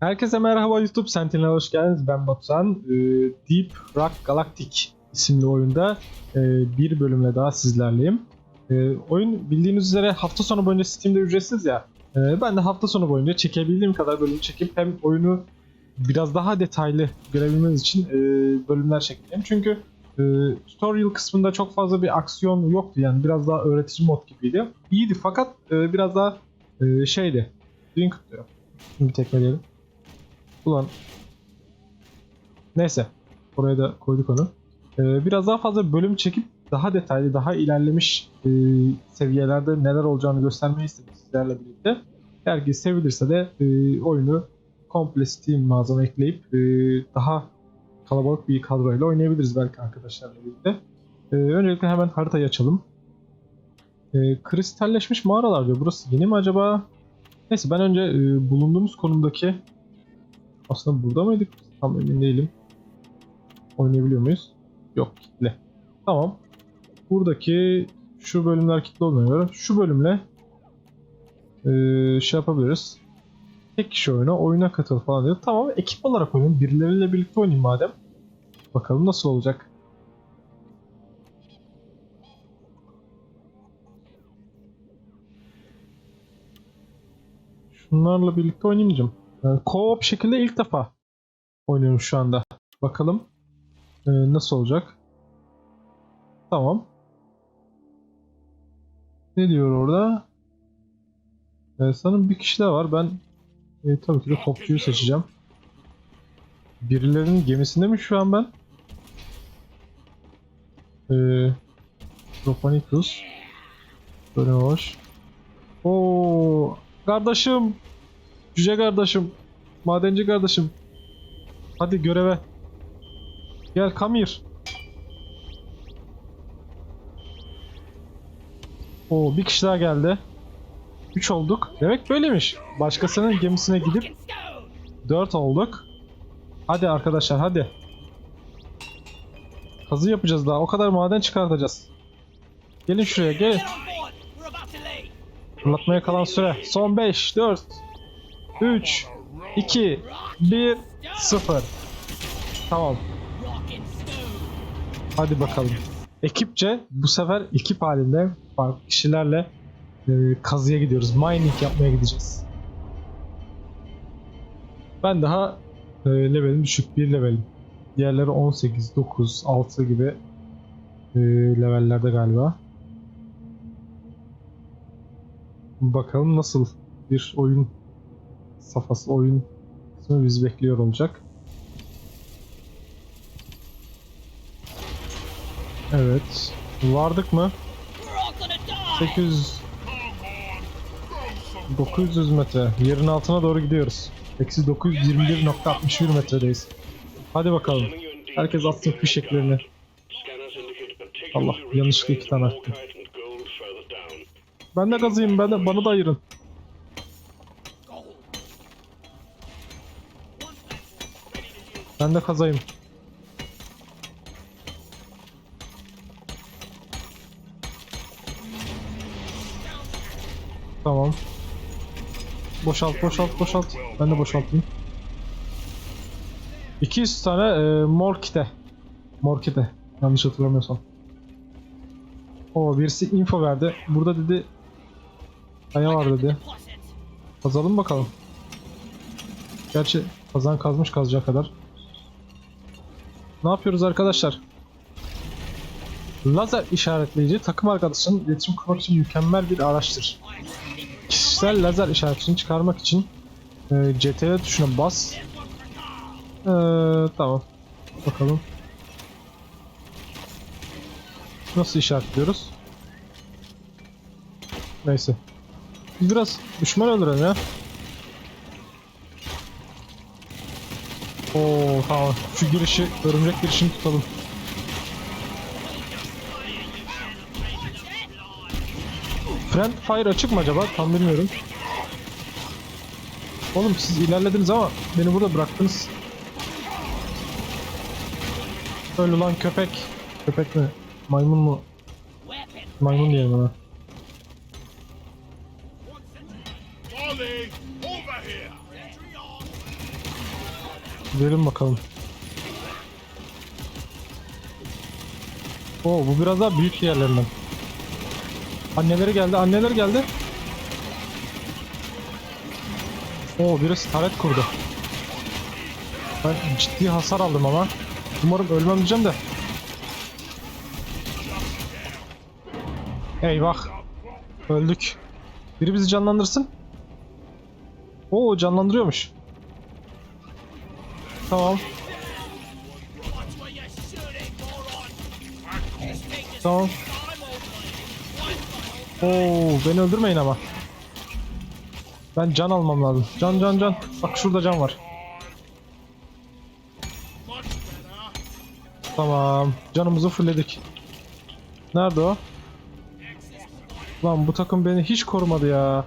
Herkese merhaba YouTube Sentinel'e hoş geldiniz. Ben Batuhan. Ee, Deep Rock Galactic isimli oyunda e, bir bölümle daha sizlerleyim. Ee, oyun bildiğiniz üzere hafta sonu boyunca Steam'de ücretsiz ya. Ee, ben de hafta sonu boyunca çekebildiğim kadar bölüm çekip hem oyunu biraz daha detaylı görebilmeniz için e, bölümler çekeceğim. Çünkü e, tutorial kısmında çok fazla bir aksiyon yoktu yani biraz daha öğretici mod gibiydi. İyiydi fakat e, biraz daha e, şeydi. Drink diyor. Şimdi tekmeleyelim. Ulan. Neyse. Oraya da koyduk onu. Ee, biraz daha fazla bölüm çekip daha detaylı, daha ilerlemiş e, seviyelerde neler olacağını göstermeyi istedim sizlerle birlikte. Eğer ki sevilirse de e, oyunu komple Steam mağazama ekleyip e, daha kalabalık bir kadroyla oynayabiliriz belki arkadaşlarla birlikte. E, öncelikle hemen haritayı açalım. E, kristalleşmiş mağaralar diyor. Burası yeni mi acaba? Neyse ben önce e, bulunduğumuz konumdaki aslında burada mıydık? Tam emin değilim. Oynayabiliyor muyuz? Yok kitle. Tamam. Buradaki şu bölümler kitle olmuyor. Şu bölümle eee, şey yapabiliriz. Tek kişi oyuna, oyuna katıl falan diyor. Tamam ekip olarak oynayayım. Birileriyle birlikte oynayayım madem. Bakalım nasıl olacak. Şunlarla birlikte oynamayacağım. Yani co-op şekilde ilk defa oynuyorum şu anda. Bakalım ee, nasıl olacak. Tamam. Ne diyor orada? Ee, sanırım bir kişi daha var. Ben e, tabii ki de topçuyu seçeceğim. Birilerinin gemisinde mi şu an ben? Ee, Tropanicus. Böyle hoş. Oo, kardeşim. Cüce kardeşim. Madenci kardeşim. Hadi göreve. Gel come here. Oo bir kişi daha geldi. 3 olduk. Demek böyleymiş. Başkasının gemisine gidip 4 olduk. Hadi arkadaşlar hadi. Kazı yapacağız daha. O kadar maden çıkartacağız. Gelin şuraya gelin. Fırlatmaya kalan süre. Son 5, 4, 3, 2, 1, 0. Tamam. Hadi bakalım. Ekipçe bu sefer ekip halinde farklı kişilerle e, kazıya gidiyoruz. Mining yapmaya gideceğiz. Ben daha e, levelim düşük bir levelim. Diğerleri 18, 9, 6 gibi e, levellerde galiba. Bakalım nasıl bir oyun safhası, oyun kısmı bizi bekliyor olacak. Evet. Vardık mı? 800 900 metre. Yerin altına doğru gidiyoruz. Eksi 921.61 metredeyiz. Hadi bakalım. Herkes atsın fişeklerini. Allah yanlışlıkla iki tane attım. Ben de gazıyım. Ben de, bana da ayırın. Ben de kazayım. Tamam. Boşalt, boşalt, boşalt. Ben de boşaltayım. 200 tane e, mor kite. Mor. Yanlış hatırlamıyorsam. O birisi info verdi. Burada dedi kaya var dedi. Kazalım bakalım. Gerçi kazan kazmış kazacağı kadar. Ne yapıyoruz arkadaşlar? Lazer işaretleyici takım arkadaşının iletişim kurmak için mükemmel bir araçtır. Kişisel lazer işaretini çıkarmak için e, CTRL tuşuna bas. E, tamam. Bakalım. Nasıl işaretliyoruz? Neyse. Biz biraz düşman öldürelim ya. Tamam. Şu girişi, örümcek girişini tutalım. Friend fire açık mı acaba? Tam bilmiyorum. Oğlum siz ilerlediniz ama beni burada bıraktınız. Öyle lan köpek. Köpek mi? Maymun mu? Maymun diyelim ona. Gidelim bakalım. Oo bu biraz daha büyük yerlerinden. Anneleri geldi, anneleri geldi. Oo birisi taret kurdu. Ben ciddi hasar aldım ama. Umarım ölmem diyeceğim de. Eyvah. Öldük. Biri bizi canlandırsın. Oo canlandırıyormuş. Tamam. Tamam. Oo beni öldürmeyin ama. Ben can almam lazım. Can can can. Bak şurada can var. Tamam. Canımızı fullledik. Nerede o? Lan bu takım beni hiç korumadı ya.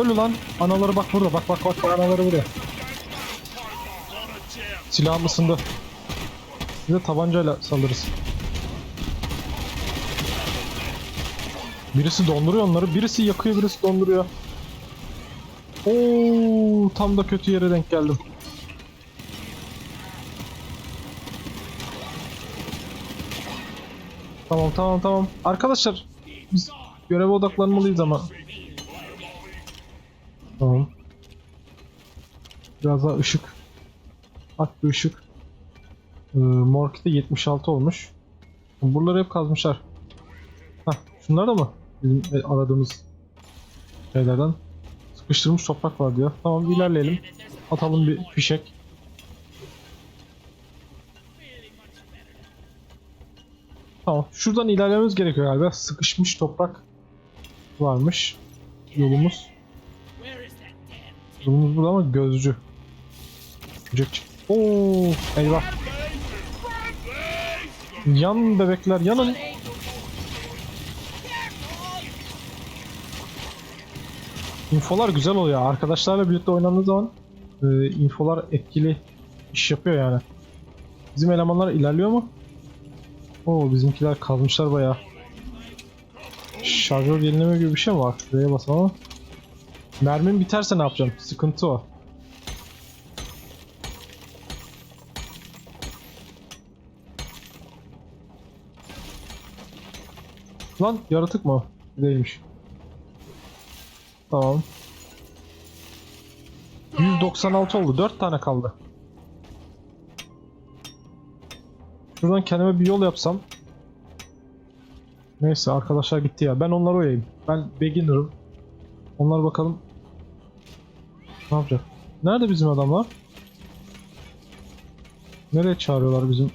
Öl lan. Anaları bak burada. Bak bak bak anaları burada. Silahım ısındı. De tabancayla saldırırız. Birisi donduruyor onları. Birisi yakıyor, birisi donduruyor. Oo, tam da kötü yere denk geldim. Tamam tamam tamam. Arkadaşlar biz göreve odaklanmalıyız ama. Biraz daha ışık. At bir ışık. Ee, Morkit'te 76 olmuş. Buraları hep kazmışlar. Hah, şunlar da mı? Bizim e, aradığımız şeylerden. Sıkıştırılmış toprak var diyor. Tamam ilerleyelim. Atalım bir fişek. Tamam. Şuradan ilerlememiz gerekiyor galiba. Sıkışmış toprak varmış. Yolumuz. Yolumuz burada ama gözcü. Böcek çıktı. Oo, eyvah. Yan bebekler yanın. Infolar güzel oluyor. Arkadaşlarla birlikte oynandığı zaman e, infolar etkili iş yapıyor yani. Bizim elemanlar ilerliyor mu? Oo bizimkiler kalmışlar bayağı. Şarjör yenileme gibi bir şey mi var? Şuraya basalım ama. Mermim biterse ne yapacağım? Sıkıntı o. Lan yaratık mı? Değilmiş. Tamam. 196 oldu. 4 tane kaldı. Şuradan kendime bir yol yapsam. Neyse arkadaşlar gitti ya. Ben onları oyayım. Ben beginner'ım. Onlar bakalım. Ne yapacak? Nerede bizim adamlar? Nereye çağırıyorlar bizim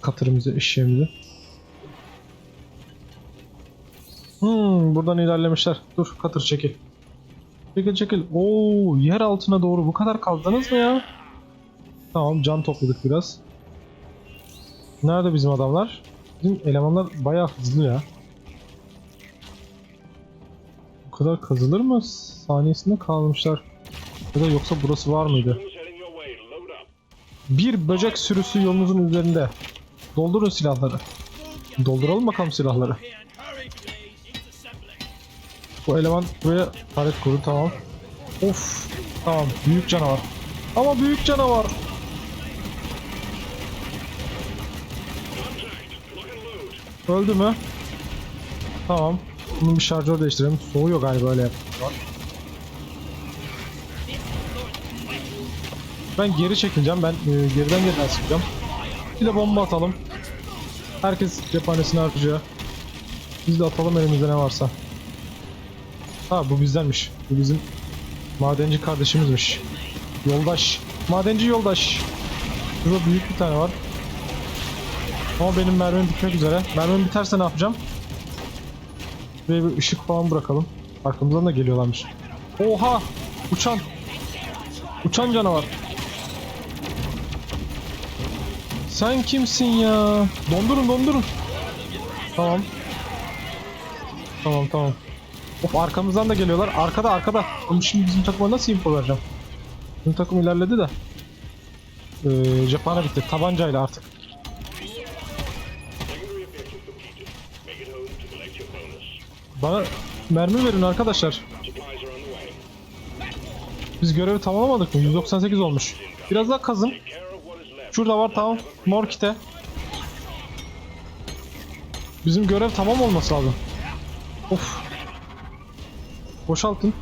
katırımızı, eşeğimizi? Buradan ilerlemişler. Dur, katır çekil. Çekil çekil. Oo, yer altına doğru bu kadar kazdınız mı ya? Tamam, can topladık biraz. Nerede bizim adamlar? Bizim elemanlar bayağı hızlı ya. Bu kadar kazılır mı? Saniyesinde kalmışlar. Ya da yoksa burası var mıydı? Bir böcek sürüsü yolunuzun üzerinde. Doldurun silahları. Dolduralım bakalım silahları. Bu eleman buraya taret kurdu tamam. Of tamam büyük canavar. Ama büyük canavar. Öldü mü? Tamam. Bunun bir şarjör değiştirelim. Soğuyor galiba öyle yapıyor. Ben geri çekileceğim. Ben e, geriden geriden sıkacağım. Bir de bomba atalım. Herkes cephanesini harcıyor. Biz de atalım elimizde ne varsa. Ha bu bizdenmiş. Bu bizim madenci kardeşimizmiş. Yoldaş. Madenci yoldaş. Burada büyük bir tane var. Ama benim mermim bitmek üzere. Mermim biterse ne yapacağım? Buraya bir ışık falan bırakalım. Arkamızdan da geliyorlarmış. Oha! Uçan! Uçan canavar. Sen kimsin ya? Dondurun dondurun. Tamam. Tamam tamam. Of arkamızdan da geliyorlar. Arkada arkada. Oğlum şimdi bizim takıma nasıl info vereceğim? Bizim takım ilerledi de. Ee, cephane bitti. Tabancayla artık. Bana mermi verin arkadaşlar. Biz görevi tamamlamadık mı? 198 olmuş. Biraz daha kazın. Şurada var tamam. Mor kite. Bizim görev tamam olması lazım. Of. Boşaltın.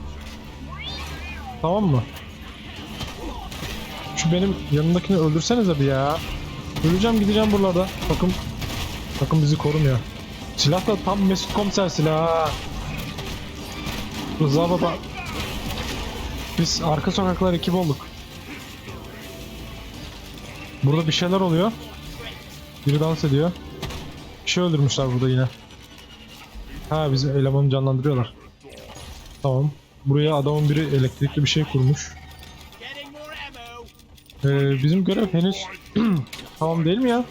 Tamam mı? Şu benim yanındakini öldürsenize bir ya. Öleceğim gideceğim buralarda. Takım takım bizi korumuyor. Silah da tam Mesut Komiser silahı. Rıza baba. Biz arka sokaklar ekip olduk. Burada bir şeyler oluyor. Biri dans ediyor. Bir şey öldürmüşler burada yine. Ha bizim elemanı canlandırıyorlar. Tamam. Buraya adamın biri elektrikli bir şey kurmuş. Ee, bizim görev henüz tamam değil mi ya?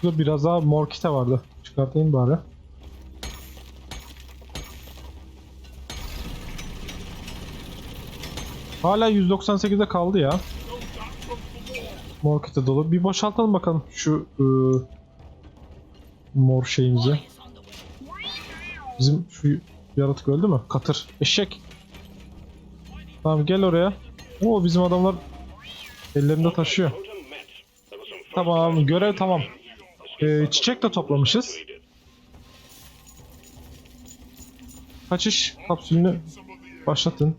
Şurada biraz daha mor kite vardı. Çıkartayım bari. Hala 198'de kaldı ya. Mor kite dolu. Bir boşaltalım bakalım şu ıı, mor şeyimizi. Bizim şu yaratık öldü mü? Katır. Eşek. Tamam gel oraya. Oo bizim adamlar ellerinde taşıyor. Tamam görev tamam. Ee, çiçek de toplamışız. Kaçış kapsülünü başlatın.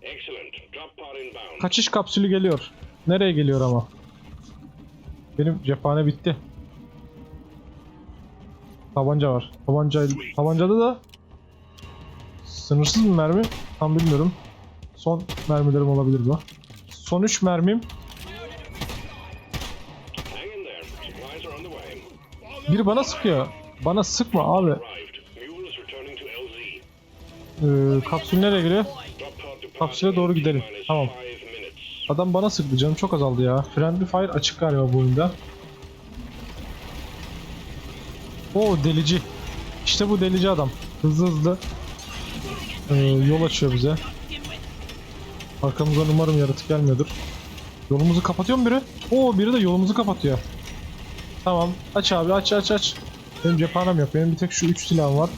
Kaçış kapsülü geliyor. Nereye geliyor ama? Benim cephane bitti. Tabanca var. Tabanca, tabancada da sınırsız mı mermi? Tam bilmiyorum. Son mermilerim olabilir bu. Son 3 mermim. Biri bana sıkıyor. Bana sıkma abi. Ee, kapsül nereye geliyor? Kapsüle doğru gidelim. Tamam. Adam bana sıktı canım çok azaldı ya. Friendly fire açık galiba bu oyunda. Oo delici. İşte bu delici adam. Hızlı hızlı ee, yol açıyor bize. Arkamızdan umarım yaratık gelmiyordur. Yolumuzu kapatıyor mu biri? Oo biri de yolumuzu kapatıyor. Tamam. Aç abi aç aç aç. Benim cephanem yok. Benim bir tek şu üç silahım var.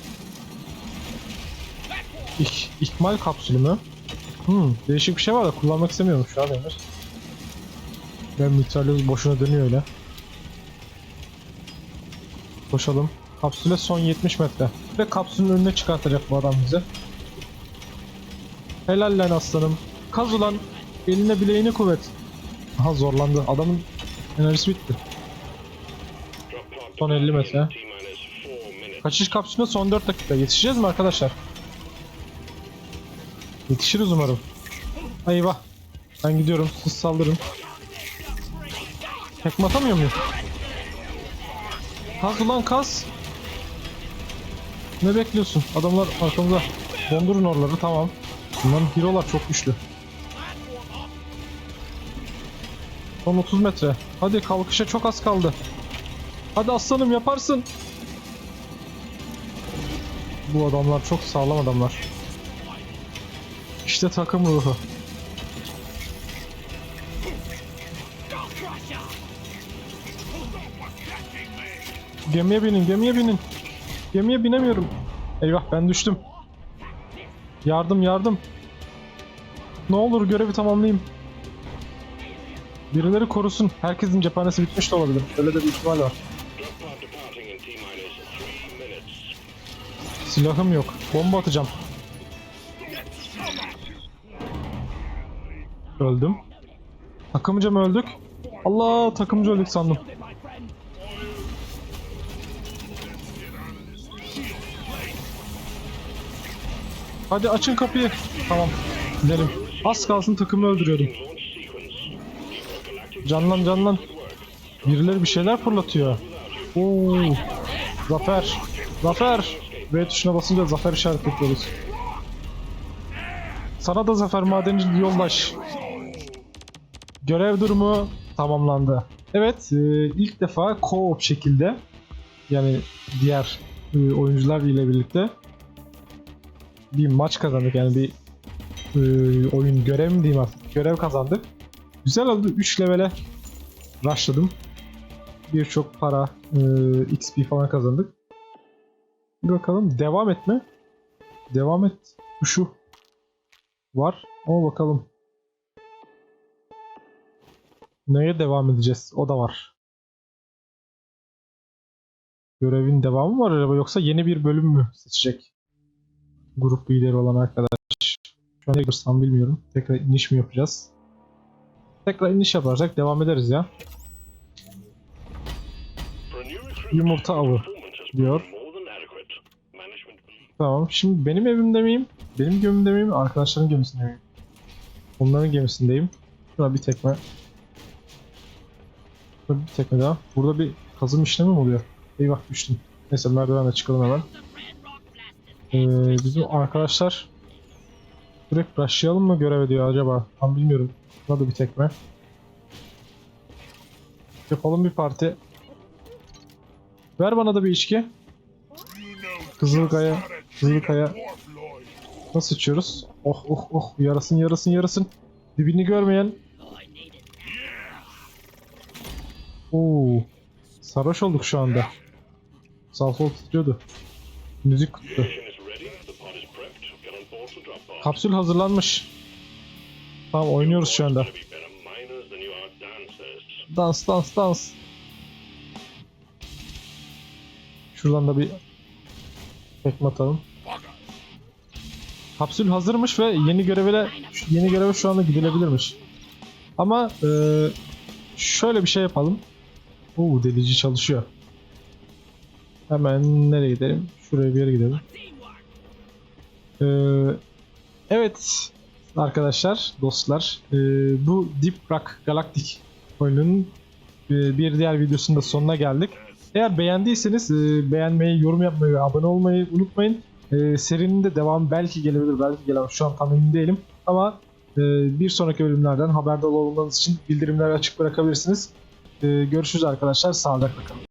İh, ihmal kapsülü mü? Hmm, değişik bir şey var da kullanmak istemiyorum şu an henüz. Ben mitralyöz boşuna dönüyor öyle. Koşalım. Kapsüle son 70 metre. Ve kapsülün önüne çıkartacak bu adam bize. Helal lan aslanım. Kaz ulan. Eline bileğini kuvvet. Aha zorlandı. Adamın enerjisi bitti. Son 50 metre. Kaçış kapsülüne son 4 dakika. Yetişeceğiz mi arkadaşlar? Yetişiriz umarım. Eyvah. Ben gidiyorum. Siz saldırın. Tekme atamıyor muyum? Kaz ulan kaz. Ne bekliyorsun? Adamlar arkamıza. Dondurun oraları tamam. Bunların hero'lar çok güçlü. Son 30 metre. Hadi kalkışa çok az kaldı. Hadi aslanım yaparsın. Bu adamlar çok sağlam adamlar. İşte takım ruhu. Gemiye binin, gemiye binin. Gemiye binemiyorum. Eyvah ben düştüm. Yardım, yardım. Ne olur görevi tamamlayayım. Birileri korusun. Herkesin cephanesi bitmiş de olabilir. Öyle de bir ihtimal var. Silahım yok. Bomba atacağım. Öldüm. Takımcı mı öldük? Allah takımcı öldük sandım. Hadi açın kapıyı. Tamam. Gidelim. Az kalsın takımı öldürüyordum. Canlan canlan. Birileri bir şeyler fırlatıyor. Oo. Zafer. Zafer. V tuşuna basınca zafer işaretliyoruz. Sana da zafer madenci yoldaş. Görev durumu tamamlandı. Evet, e, ilk defa co-op şekilde yani diğer e, oyuncular ile birlikte bir maç kazandık yani bir e, oyun görev mi diyeyim artık görev kazandık. Güzel oldu 3 levele rushladım. Birçok para, e, XP falan kazandık. Bir bakalım. Devam etme. Devam et. Tuşu var. Ama bakalım. Neye devam edeceğiz? O da var. Görevin devamı mı var acaba yoksa yeni bir bölüm mü seçecek? Grup lideri olan arkadaş. Şu an ne görsem bilmiyorum. Tekrar iniş mi yapacağız? Tekrar iniş yaparsak devam ederiz ya. Yumurta avı diyor. Tamam. Şimdi benim evimde miyim? Benim gemimde miyim? Arkadaşların gemisinde miyim? Onların gemisindeyim. Şuna bir tekme. Şurada bir tekme daha. Burada bir kazım işlemi mi oluyor? Eyvah düştüm. Neyse merdivenle çıkalım hemen. Ee, bizim arkadaşlar direkt rushlayalım mı görev ediyor acaba? Tam bilmiyorum. Şuna da bir tekme. Yapalım bir parti. Ver bana da bir içki. Kızılkaya, Kızılkaya. Nasıl içiyoruz? Oh oh oh yarasın yarasın yarasın. Dibini görmeyen. Oo. Sarhoş olduk şu anda. Sağ sol titriyordu. Müzik tuttu. Kapsül hazırlanmış. Tamam oynuyoruz şu anda. Dans dans dans. Şuradan da bir tekme atalım. Kapsül hazırmış ve yeni görevle yeni göreve şu anda gidilebilirmiş. Ama e, şöyle bir şey yapalım. Oo delici çalışıyor. Hemen nereye gidelim? Şuraya bir yere gidelim. Ee, evet arkadaşlar, dostlar. ee, bu Deep Rock Galactic oyunun ee, bir diğer videosunun da sonuna geldik. Eğer beğendiyseniz ee, beğenmeyi, yorum yapmayı ve abone olmayı unutmayın. Ee, serinin de devamı belki gelebilir, belki gelemez. Şu an tam emin değilim. Ama bir sonraki bölümlerden haberdar olmanız için bildirimleri açık bırakabilirsiniz. Görüşürüz arkadaşlar. Sağlıcakla kalın.